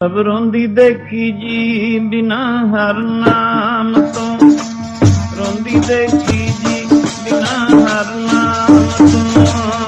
ਸਭ ਰੋਂਦੀ ਦੇਖੀ ਜੀ, ਬਿਨਾ ਹਰ ਨਾਮ ਤੋਂ। ਰੋਂਦੀ ਦੇਖੀ ਜੀ, ਬਿਨਾ ਹਰ ਨਾਮ ਤੋਂ।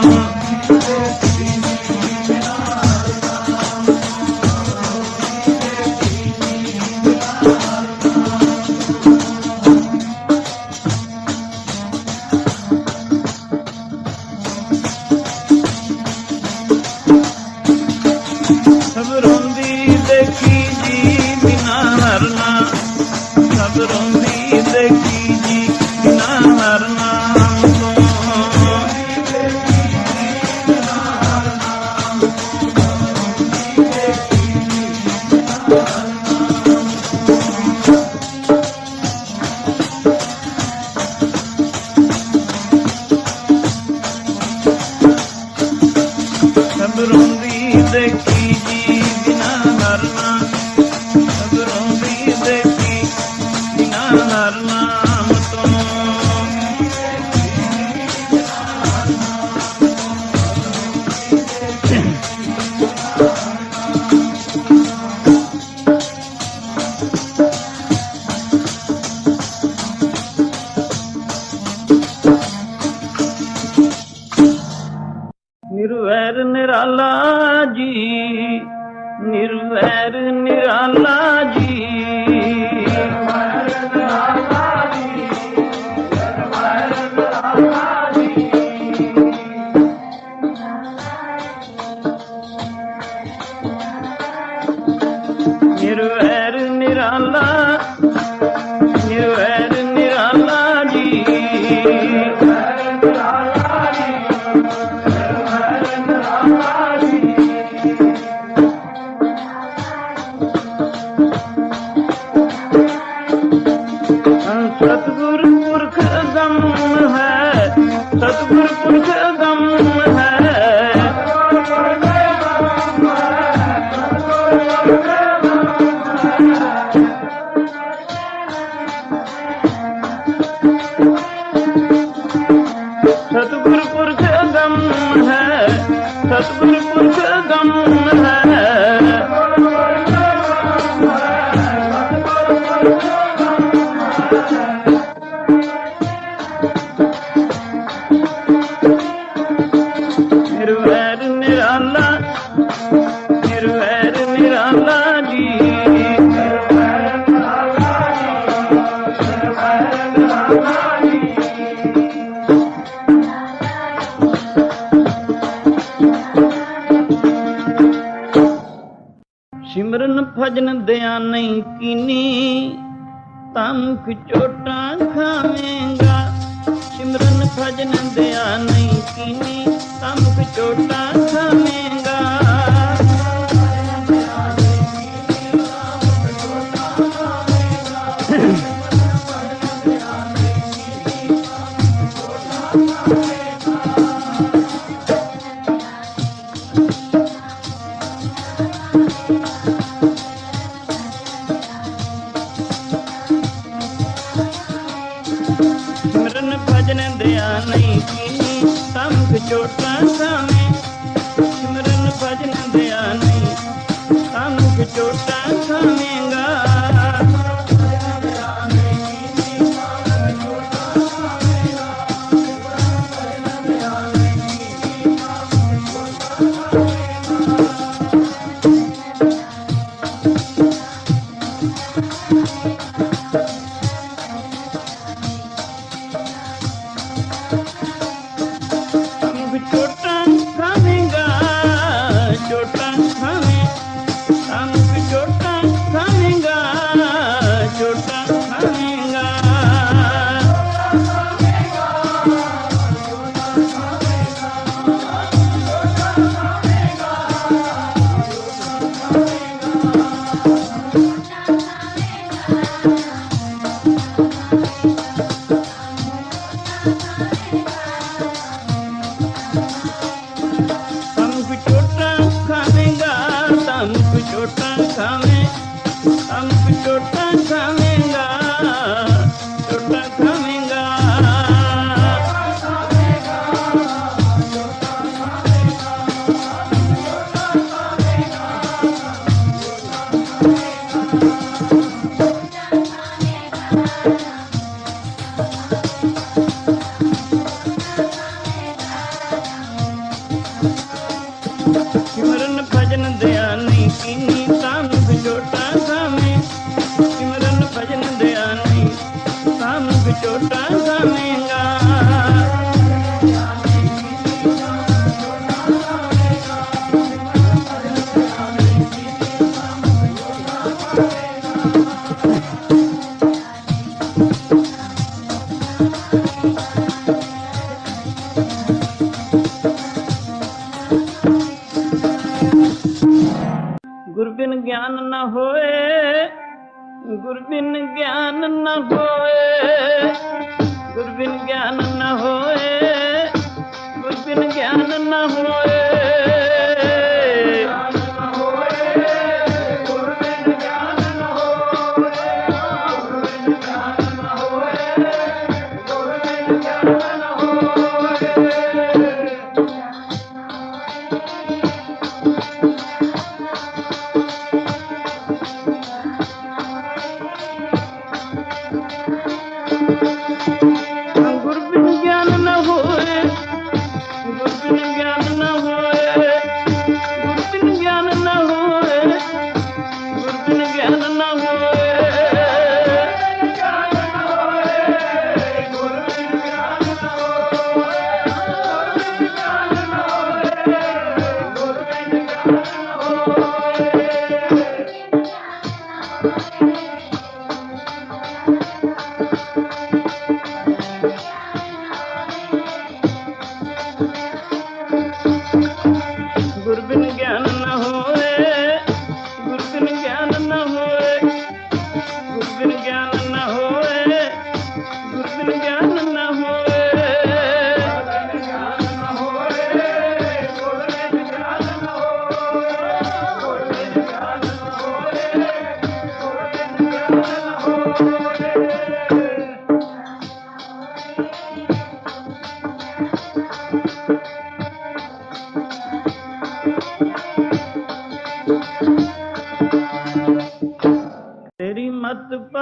निर्वैर निराला जी। सतगुरु पुरख गम है सतगुरु पुरख ਸਿਮਰਨ ਭਜਨ ਦਿਆ ਨਹੀਂ ਕੀਨੀ। ਤਮਕ ਚੋਟਾਂ ਖਾਵੇਂਗਾ। ਸਿਮਰਨ ਭਜਨ ਦਿਆ ਨਹੀਂ ਕੀਨੀ। ਤਮਕ ਚੋਟਾਂ ਖਾਵੇਂ plan.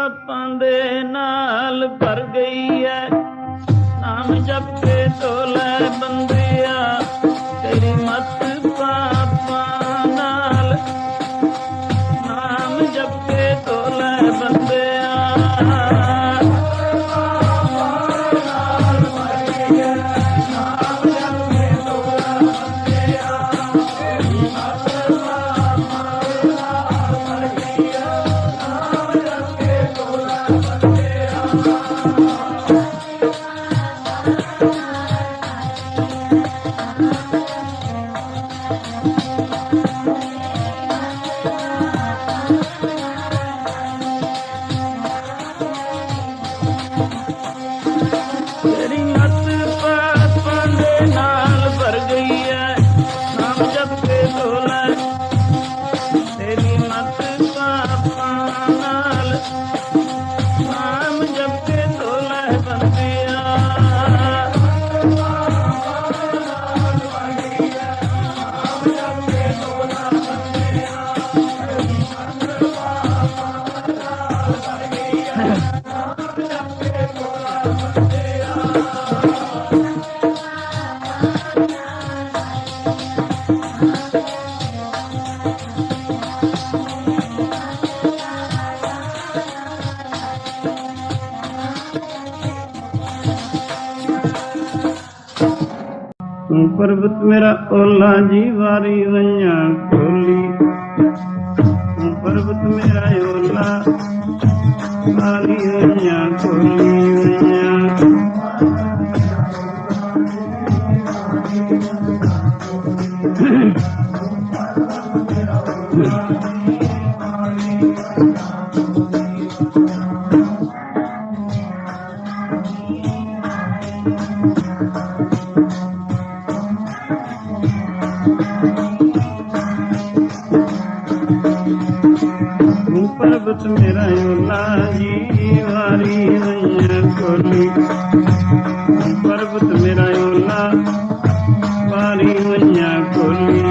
ਪਾਪਾਂ ਦੇ ਨਾਲ ਭਰ ਗਈ ਐ। पर्वत मेरा ओला जी वारी वञा खोली। पर्वत मेरा ओला वारी वञा खोली। kunya kunya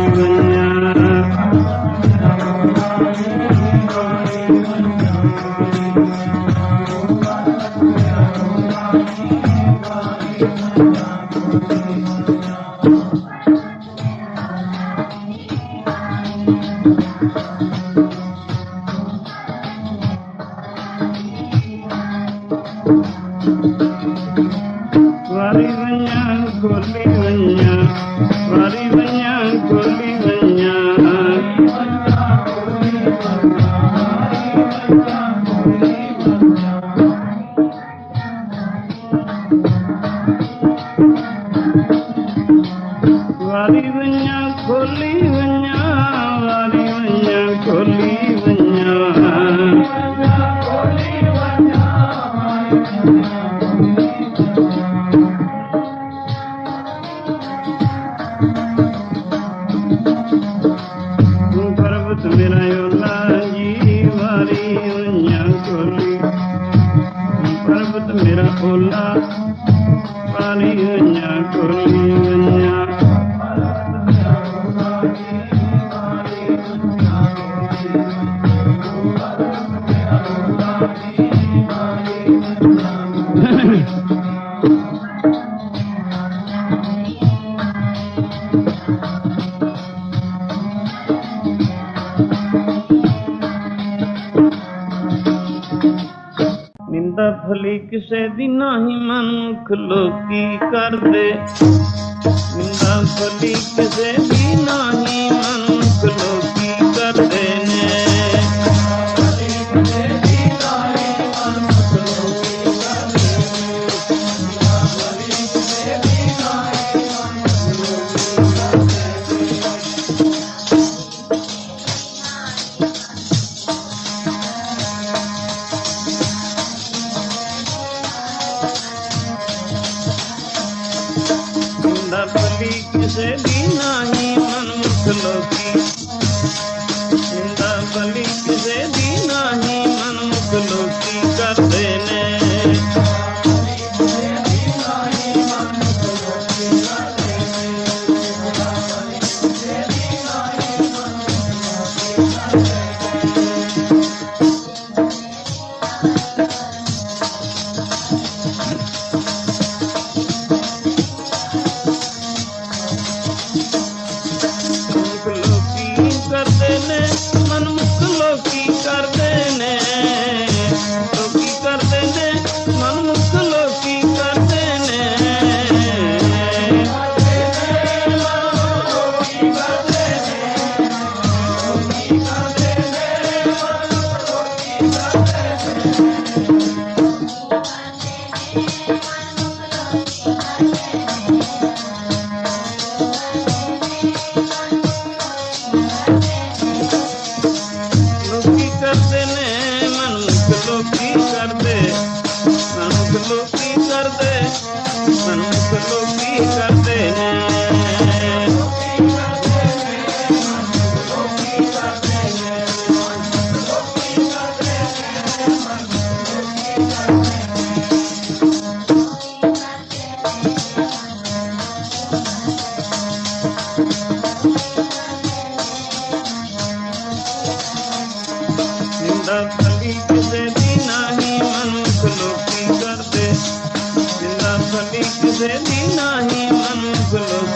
ਵਾਲੀ ਕਿਸੇ ਦੀ ਨਹੀਂ ਮਨੁੱਖ ਲੋਕੀ ਕਰਦੇ। ਨਿੰਦਾ ਫਲੀ ਕਿਸੇ ਦੀ ਨਾ Jesus.